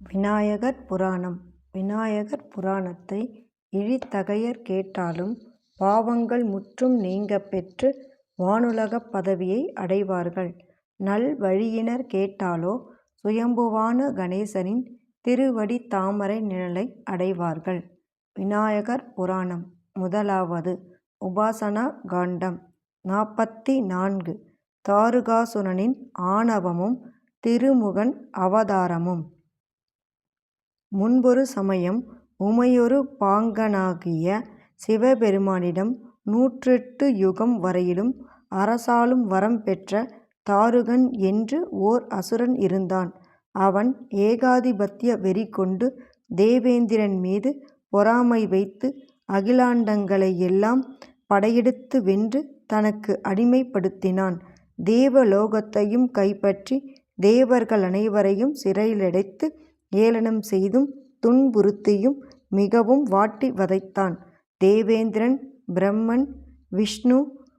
விநாயகர் புராணம் விநாயகர் புராணத்தை இழித்தகையர் கேட்டாலும் பாவங்கள் முற்றும் நீங்க பெற்று வானுலகப் பதவியை அடைவார்கள். நல் வழியினர் கேட்டாலோ சுயம்புவான கணேசனின் திருவடி தாமரை நிழலை அடைவார்கள். விநாயகர் புராணம் முதலாவது உபாசனா காண்டம் நாற்பத்தி நான்கு தாருகாசுரனின் ஆணவமும் திருமுகன் அவதாரமும். முன்பொரு சமயம் உமையொரு பாங்கனாகிய சிவபெருமானிடம் நூற்றெட்டு யுகம் வரையிலும் அரசாளும் வரம் பெற்ற தாருகன் என்று ஓர் அசுரன் இருந்தான். அவன் ஏகாதிபத்திய வெறி கொண்டு தேவேந்திரன் மீது பொறாமை வைத்து அகிலாண்டங்களை எல்லாம் படையெடுத்து வென்று தனக்கு அடிமைப்படுத்தினான். தேவலோகத்தையும் கைப்பற்றி தேவர்களனைவரையும் சிறையிலடைத்து ஏளனம் செய்தும் துன்புறுத்தியும் மிகவும் வாட்டி வதைத்தான். தேவேந்திரன் பிரம்மன் விஷ்ணு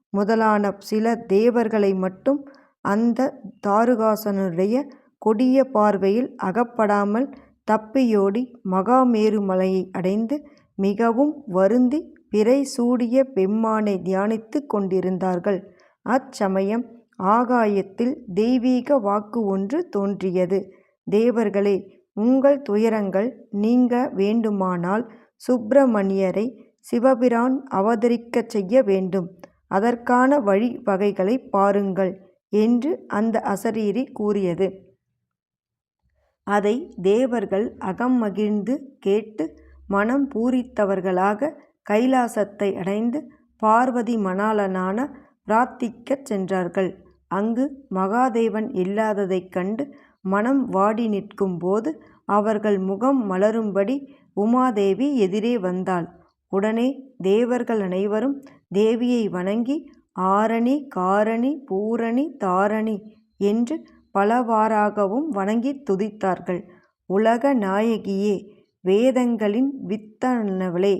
முதலான சில தேவர்களை மட்டும் அந்த தாருகாசனுடைய கொடிய பார்வையில் அகப்படாமல் தப்பியோடி மகாமேரு மலையை அடைந்து மிகவும் வருந்தி பிறை சூடிய பெம்மானை தியானித்து கொண்டிருந்தார்கள். அச்சமயம் ஆகாயத்தில் தெய்வீக வாக்கு ஒன்று தோன்றியது. தேவர்களே உங்கள் துயரங்கள் நீங்க வேண்டுமானால் சுப்பிரமணியரை சிவபிரான் அவதரிக்கச் செய்ய வேண்டும். அதற்கான வழி வகைகளை பாருங்கள் என்று அந்த அசரீரி கூறியது. அதை தேவர்கள் அகம் மகிழ்ந்து கேட்டு மனம் பூரித்தவர்களாக கைலாசத்தை அடைந்து பார்வதி மணாளனான பிரார்த்திக்கச் சென்றார்கள். அங்கு மகாதேவன் இல்லாததைக் கண்டு மனம் வாடி நிற்கும் போது அவர்கள் முகம் மலரும்படி உமாதேவி எதிரே வந்தாள். உடனே தேவர்கள் அனைவரும் தேவியை வணங்கி ஆரணி காரணி பூரணி தாரணி என்று பலவாறாகவும் வணங்கித் துதித்தார்கள். உலக நாயகியே வேதங்களின் வித்தனவளே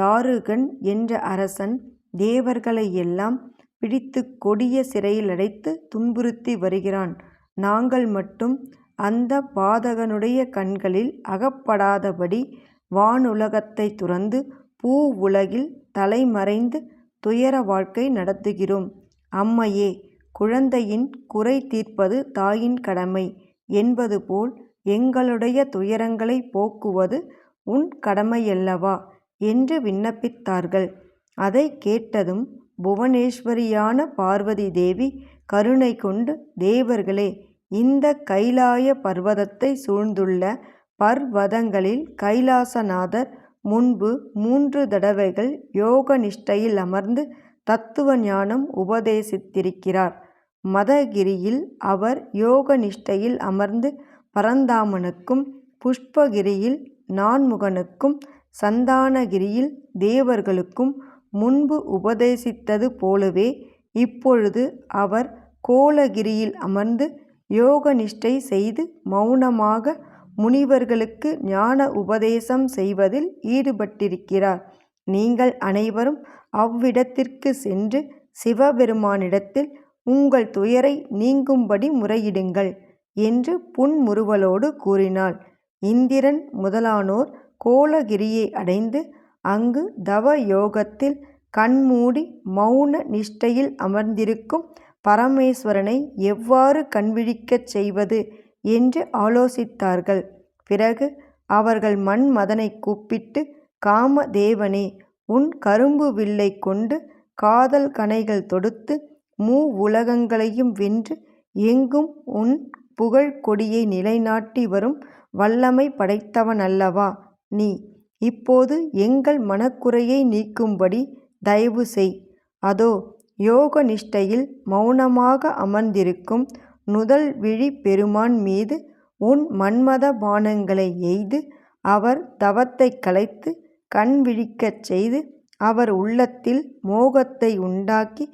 தாருகன் என்ற அரசன் தேவர்களை எல்லாம் பிடித்துக் கொடிய சிறையிலடைத்துத் துன்புறுத்தி வருகிறான். நாங்கள் மட்டும் அந்த பாதகனுடைய கண்களில் அகப்படாதபடி வானுலகத்தை துறந்து பூவுலகில் தலைமறைந்து துயர வாழ்க்கை நடத்துகிறோம். அம்மையே குழந்தையின் குறை தீர்ப்பது தாயின் கடமை என்பது போல் எங்களுடைய துயரங்களை போக்குவது உன் கடமையல்லவா? என்று விண்ணப்பித்தார்கள். அதை கேட்டதும் புவனேஸ்வரியான பார்வதி தேவி கருணை கொண்டு தேவர்களே இந்த கைலாய பர்வதத்தை சூழ்ந்துள்ள பர்வதங்களில் கைலாசநாதர் முன்பு மூன்று தடவைகள் யோக நிஷ்டையில் அமர்ந்து தத்துவ ஞானம் உபதேசித்திருக்கிறார். மதகிரியில் அவர் யோக நிஷ்டையில் அமர்ந்து பரந்தாமனுக்கும் புஷ்பகிரியில் நான்முகனுக்கும் சந்தானகிரியில் தேவர்களுக்கும் முன்பு உபதேசித்தது போலவே இப்பொழுது அவர் கோலகிரியில் அமர்ந்து யோக நிஷ்டை செய்து மௌனமாக முனிவர்களுக்கு ஞான உபதேசம் செய்வதில் ஈடுபட்டிருக்கிறார். நீங்கள் அனைவரும் அவ்விடத்திற்கு சென்று சிவபெருமானிடத்தில் உங்கள் துயரை நீங்கும்படி முறையிடுங்கள் என்று புன்முறுவலோடு கூறினாள். இந்திரன் முதலானோர் கோலகிரியை அடைந்து அங்கு தவ யோகத்தில் கண்மூடி மௌன நிஷ்டையில் அமர்ந்திருக்கும் பரமேஸ்வரனை எவ்வாறு கண்விழிக்கச் செய்வது என்று ஆலோசித்தார்கள். பிறகு அவர்கள் மன்மதனைக் கூப்பிட்டு காமதேவனே உன் கரும்பு வில்லை கொண்டு காதல் கனைகள் தொடுத்து மூ உலகங்களையும் வென்று எங்கும் உன் புகழ் கொடியை நிலைநாட்டி வரும் வல்லமை படைத்தவனல்லவா நீ. இப்போது எங்கள் மனக்குறையை நீக்கும்படி தயவு செய். அதோ யோக நிஷ்டையில் மௌனமாக அமர்ந்திருக்கும் நுதல்விழிப் பெருமான் மீது உன் மன்மத பானங்களை எய்து அவர் தவத்தைக் கலைத்து கண் விழிக்கச் செய்து அவர் உள்ளத்தில் மோகத்தை உண்டாக்கி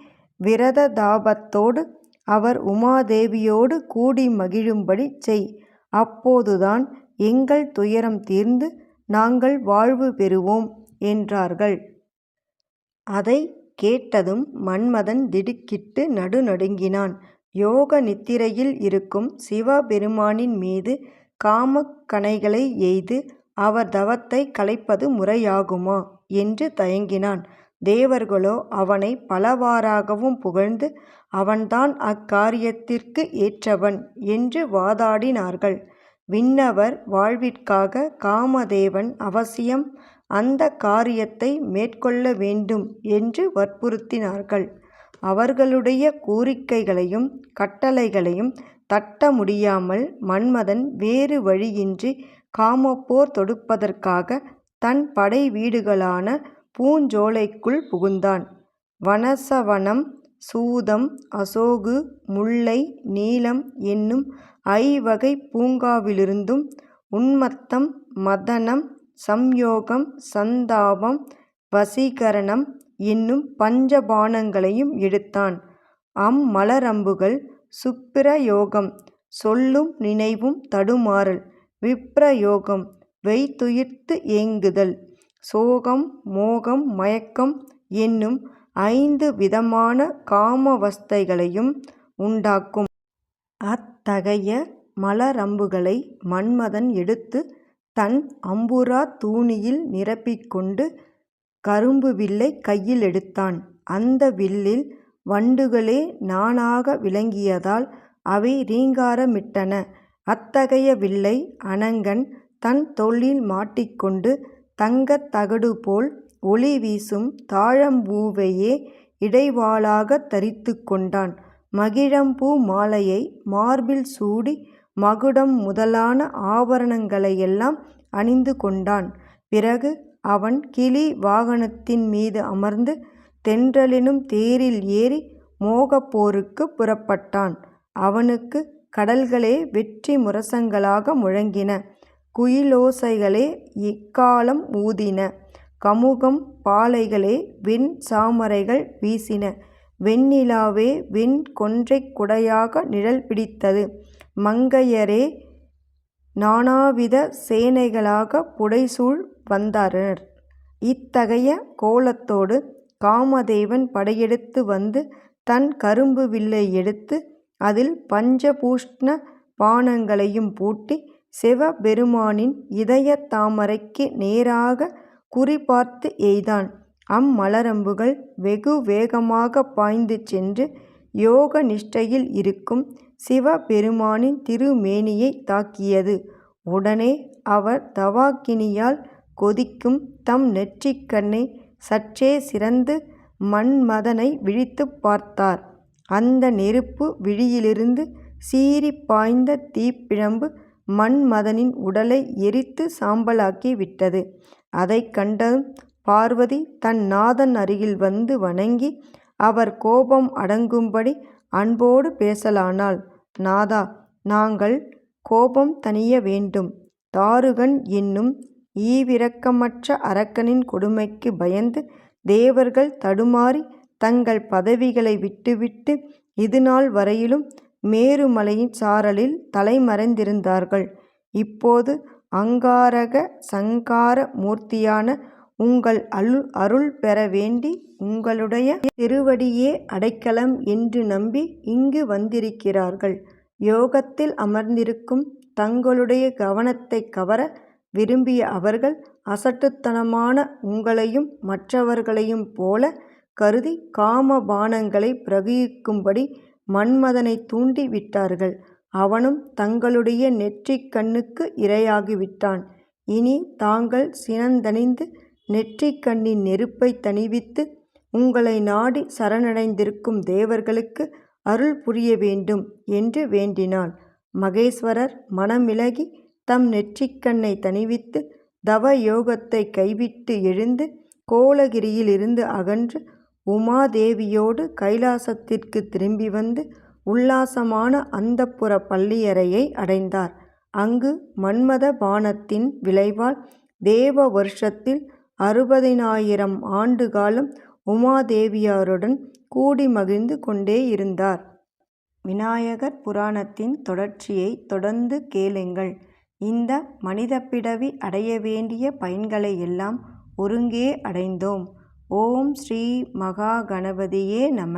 விரத தாபத்தோடு அவர் உமாதேவியோடு கூடி மகிழும்படி செய். அப்போதுதான் எங்கள் துயரம் தீர்ந்து நாங்கள் வாழ்வு பெறுவோம் என்றார்கள். அதை கேட்டதும் மன்மதன் திடுக்கிட்டு நடுநடுங்கினான். யோக நித்திரையில் இருக்கும் சிவபெருமானின் மீது காமக் கணைகளை எய்து அவர் தவத்தை கலைப்பது முறையாகுமா என்று தயங்கினான். தேவர்களோ அவனை பலவாறாகவும் புகழ்ந்து அவன்தான் அக்காரியத்திற்கு ஏற்றவன் என்று வாதாடினார்கள். விண்ணவர் வாழ்விற்காக காமதேவன் அவசியம் அந்த காரியத்தை மேற்கொள்ள வேண்டும் என்று வற்புறுத்தினார்கள். அவர்களுடைய கோரிக்கைகளையும் கட்டளைகளையும் தட்ட முடியாமல் மன்மதன் வேறு வழியின்றி காமப்போர் தொடுப்பதற்காக தன் படை வீடுகளான பூஞ்சோலைக்குள் புகுந்தான். வனசவனம், சூதம், அசோகு, முல்லை, நீலம் என்னும் ஐவகை பூங்காவிலிருந்தும் உன்மத்தம், மதனம், சம்யோகம், சந்தாபம், வசீகரணம் என்னும் பஞ்சபானங்களையும் எடுத்தான். அம்மலரம்புகள் சுப்பிரயோகம் சொல்லும் நினைவும் தடுமாறல். விப்ரயோகம் வெய்துயிர்த்து ஏங்குதல். சோகம், மோகம், மயக்கம் என்னும் ஐந்து விதமான காமவஸ்தைகளையும் உண்டாக்கும். அத்தகைய மலரம்புகளை மன்மதன் எடுத்து தன் அம்புரா தூணியில் நிரப்பிக்கொண்டு கரும்பு வில்லைக் கையில் எடுத்தான். அந்த வில்லில் வண்டுகளே நானாக விளங்கியதால் அவை ரீங்காரமிட்டன. அத்தகைய வில்லை அனங்கன் தன் தோளில் மாட்டிக்கொண்டு தங்கத் தகடுபோல் ஒளிவீசும் தாழம்பூவையே இடைவாளாகத் தரித்துக் கொண்டான். மகிழம்பூ மாலையை மார்பில் சூடி மகுடம் முதலான ஆபரணங்களையெல்லாம் அணிந்து கொண்டான். பிறகு அவன் கிளி வாகனத்தின் மீது அமர்ந்து தென்றலினும் தேரில் ஏறி மோகப் போருக்குப் புறப்பட்டான். அவனுக்கு கடல்களே வெற்றி முரசங்களாக முழங்கின. குயிலோசைகளே இக்காலம் ஊதின. கமுகம் பாலைகளே வெண் சாமரைகள் வீசின. வெண்ணிலாவே வெண் கொன்றைக் குடையாக நிழல் பிடித்தது. மங்கையரே நானாவித சேனைகளாக புடைசூழ் வந்தாரர் இத்தகைய கோலத்தோடு காமதேவன் படையெடுத்து வந்து தன் கரும்பு வில்லை எடுத்து அதில் பஞ்சபூஷ்ண பானங்களையும் பூட்டி சிவபெருமானின் இதய தாமரைக்கு நேராக குறிபார்த்து எய்தான். அம்மலரம்புகள் வெகு வேகமாக பாய்ந்து சென்று யோக நிஷ்டையில் இருக்கும் சிவபெருமானின் திருமேனியைத் தாக்கியது. உடனே அவர் தவாக்கினியால் கொதிக்கும் தம் நெற்றிக்கண்ணை சற்றே சிறந்து மன்மதனை விழித்துப் பார்த்தார். அந்த நெருப்பு விழியிலிருந்து சீறிப் பாய்ந்த தீப்பிழம்பு மன்மதனின் உடலை எரித்துச் சாம்பலாக்கி விட்டது. அதைக் கண்டதும் பார்வதி தன் நாதன் அருகில் வந்து வணங்கி அவர் கோபம் அடங்கும்படி அன்போடு பேசலானால் நாதா நாங்கள் கோபம் தணிய வேண்டும். தாருகன் என்னும் ஈவிரக்கமற்ற அரக்கனின் கொடுமைக்கு பயந்து தேவர்கள் தடுமாறி தங்கள் பதவிகளை விட்டுவிட்டு இதுநாள் வரையிலும் மேருமலையின் சாரலில் தலைமறைந்திருந்தார்கள். இப்போது அங்காரக சங்கார மூர்த்தியான உங்கள் அருள் பெற வேண்டி உங்களுடைய திருவடியே அடைக்கலம் என்று நம்பி இங்கு வந்திருக்கிறார்கள். யோகத்தில் அமர்ந்திருக்கும் தங்களுடைய கவனத்தைக் கவர விரும்பிய அவர்கள் அசட்டுத்தனமான உங்களையும் மற்றவர்களையும் போல கருதி காம பானங்களை பிரகிக்கும்படி மன்மதனைத் தூண்டி விட்டார்கள். அவனும் தங்களுடைய நெற்றிக் கண்ணுக்கு இரையாகிவிட்டான். இனி தாங்கள் சினந்தணிந்து நெற்றிக் கண்ணின் நெருப்பை தணிவித்து உங்களை நாடி சரணடைந்திருக்கும் தேவர்களுக்கு அருள் புரிய வேண்டும் என்று வேண்டினாள். மகேஸ்வரர் மனமிலகி தம் நெற்றிக்கண்ணை தணிவித்து தவ யோகத்தை கைவிட்டு எழுந்து கோலகிரியில் இருந்து அகன்று உமாதேவியோடு கைலாசத்திற்குத் திரும்பி வந்து உல்லாசமான அந்தப்புரப் பள்ளியறையை அடைந்தார். அங்கு மன்மத பானத்தின் விளைவால் தேவ வருஷத்தில் அறுபதினாயிரம் ஆண்டு காலம் உமாதேவியாருடன் கூடி மகிழ்ந்து கொண்டே இருந்தார் விநாயகர் புராணத்தின் தொடர்ச்சியைத் தொடர்ந்து கேளுங்கள். இந்த மனிதப்பிறவி அடைய வேண்டிய பயன்களை எல்லாம் ஒருங்கே அடைந்தோம். ஓம் ஸ்ரீ மகா கணபதியே நம